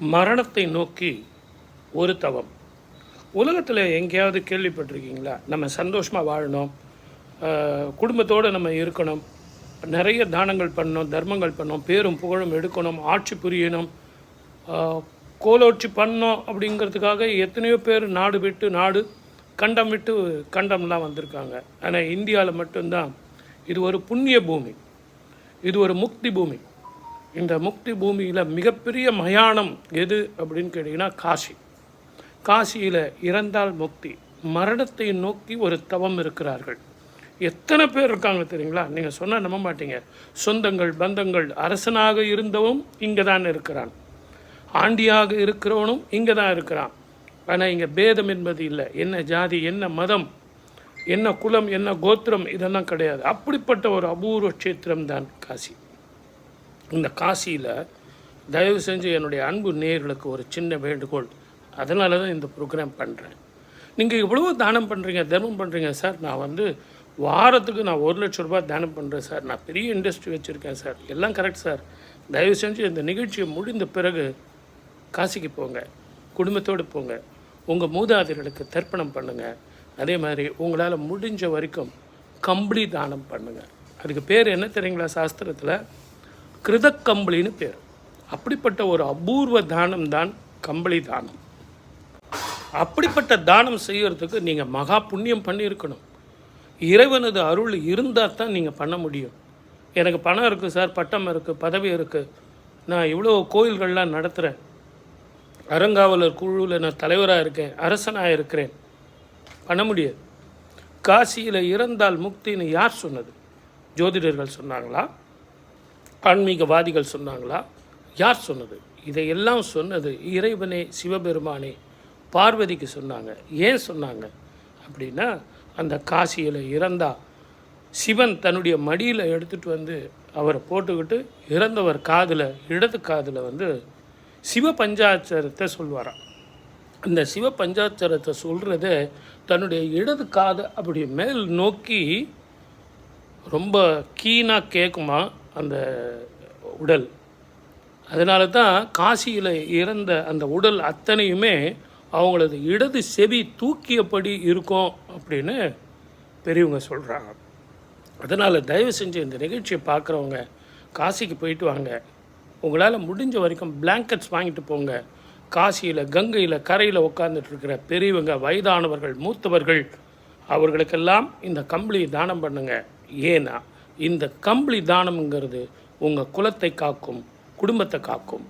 மரணத்தை நோக்கி ஒரு தவம். உலகத்தில் எங்கேயாவது கேள்விப்பட்டிருக்கீங்களா? நம்ம சந்தோஷமாக வாழணும். குடும்பத்தோடு நம்ம இருக்கணும். நிறைய தானங்கள் பண்ணணும் தர்மங்கள் பண்ணணும் பேரும் புகழும் எடுக்கணும் ஆட்சி புரியணும். கோலோட்சி பண்ணோம் அப்படிங்கிறதுக்காக எத்தனையோ பேர் நாடு விட்டு நாடு கண்டம் விட்டு கண்டம்லாம் வந்திருக்காங்க. ஆனால் இந்தியாவில் மட்டும்தான். இது ஒரு புண்ணிய பூமி. இது ஒரு முக்தி பூமி. இந்த முக்தி பூமியில் மிகப்பெரிய மயானம் எது அப்படின்னு கேட்டிங்கன்னா காசி. காசியில் இறந்தால் முக்தி. மரணத்தை நோக்கி ஒரு தவம் இருக்கிறார்கள். எத்தனை பேர் இருக்காங்க தெரியுங்களா? நீங்கள் சொன்னால் நம்ப மாட்டீங்க. சொந்தங்கள் பந்தங்கள் அரசனாக இருந்தவும் இங்கே தான் இருக்கிறான். ஆண்டியாக இருக்கிறவனும் இங்கே தான் இருக்கிறான். ஆனால் இங்கே பேதம் என்பது இல்லை. என்ன ஜாதி என்ன மதம் என்ன குலம் என்ன கோத்திரம் இதெல்லாம் கிடையாது. அப்படிப்பட்ட ஒரு அபூர்வ க்ஷேத்திரம் தான் காசி. இந்த காசியில் தயவு செஞ்சு என்னுடைய அன்பு நேர்களுக்கு ஒரு சின்ன வேண்டுகோள். அதனால தான் இந்த ப்ரோக்ராம் பண்ணுறேன் நீங்கள் இவ்வளவோ தானம் பண்ணுறீங்க தர்மம் பண்ணுறீங்க சார். நான் வந்து வாரத்துக்கு நான் ஒரு லட்ச ரூபாய் தானம் பண்ணுறேன் சார். நான் பெரிய இண்டஸ்ட்ரி வச்சுருக்கேன் சார். எல்லாம் கரெக்ட் சார். தயவு செஞ்சு இந்த நிகழ்ச்சியை முடிந்த பிறகு காசிக்கு போங்க. குடும்பத்தோடு போங்க. உங்கள் மூதாதையர்களுக்கு தர்ப்பணம் பண்ணுங்கள் அதே மாதிரி உங்களால் முடிஞ்ச வரைக்கும் கம்பளி தானம் பண்ணுங்கள் அதுக்கு பேர் என்ன தெரியுங்களா சாஸ்திரத்தில்? கிருதக்கம்பளின்னு பேர். அப்படிப்பட்ட ஒரு அபூர்வ தானம் தான் கம்பளி தானம். அப்படிப்பட்ட தானம் செய்யறதுக்கு நீங்கள் மகா புண்ணியம் பண்ணியிருக்கணும். இறைவனது அருள் இருந்தால் தான் நீங்கள் பண்ண முடியும். எனக்கு பணம் இருக்குது சார் பட்டம் இருக்குது பதவி இருக்குது நான் இவ்வளோ கோயில்கள்லாம் நடத்துகிறேன் அறங்காவலர் குழுவில் நான் தலைவராக இருக்கேன் அரசனாக இருக்கிறேன். பண்ண முடியாது. காசியில் இறந்தால் முக்தின்னு யார் சொன்னது? ஜோதிடர்கள் சொன்னாங்களா? ஆன்மீகவாதிகள் சொன்னாங்களா? யார் சொன்னது? இதையெல்லாம் சொன்னது இறைவனே சிவபெருமானே. பார்வதிக்கு சொன்னாங்க. ஏன் சொன்னாங்க? அப்படின்னா அந்த காசியில் இறந்தா சிவன் தன்னுடைய மடியில் எடுத்துகிட்டு வந்து அவரை போட்டுக்கிட்டு இறந்தவர் காதில் இடது காதில் வந்து சிவ பஞ்சாட்சரத்தை சொல்வாராம். அந்த சிவ பஞ்சாட்சரத்தை சொல்கிறத தன்னுடைய இடது காதை அப்படி மேல் நோக்கி ரொம்ப கீனாக கேட்குமா அந்த உடல். அதனால தான் காசியில் இறந்த அந்த உடல் அத்தனையுமே அவங்களது இடது செவி தூக்கியபடி இருக்கும் அப்படின்னு பெரியவங்க சொல்கிறாங்க அதனால் தயவு செஞ்சு இந்த நிகழ்ச்சியை பார்க்குறவங்க காசிக்கு போயிட்டு வாங்க. உங்களால் முடிஞ்ச வரைக்கும் பிளாங்கெட்ஸ் வாங்கிட்டு போங்க. காசியில் கங்கையில் கரையில் உட்காந்துட்டுருக்கிற பெரியவங்க வயதானவர்கள் மூத்தவர்கள் அவர்களுக்கெல்லாம் இந்த கம்பளியை தானம் பண்ணுங்க. ஏன்னா இந்த கம்பளி தானம்ங்கிறது உங்கள் குலத்தை காக்கும் குடும்பத்தை காக்கும்.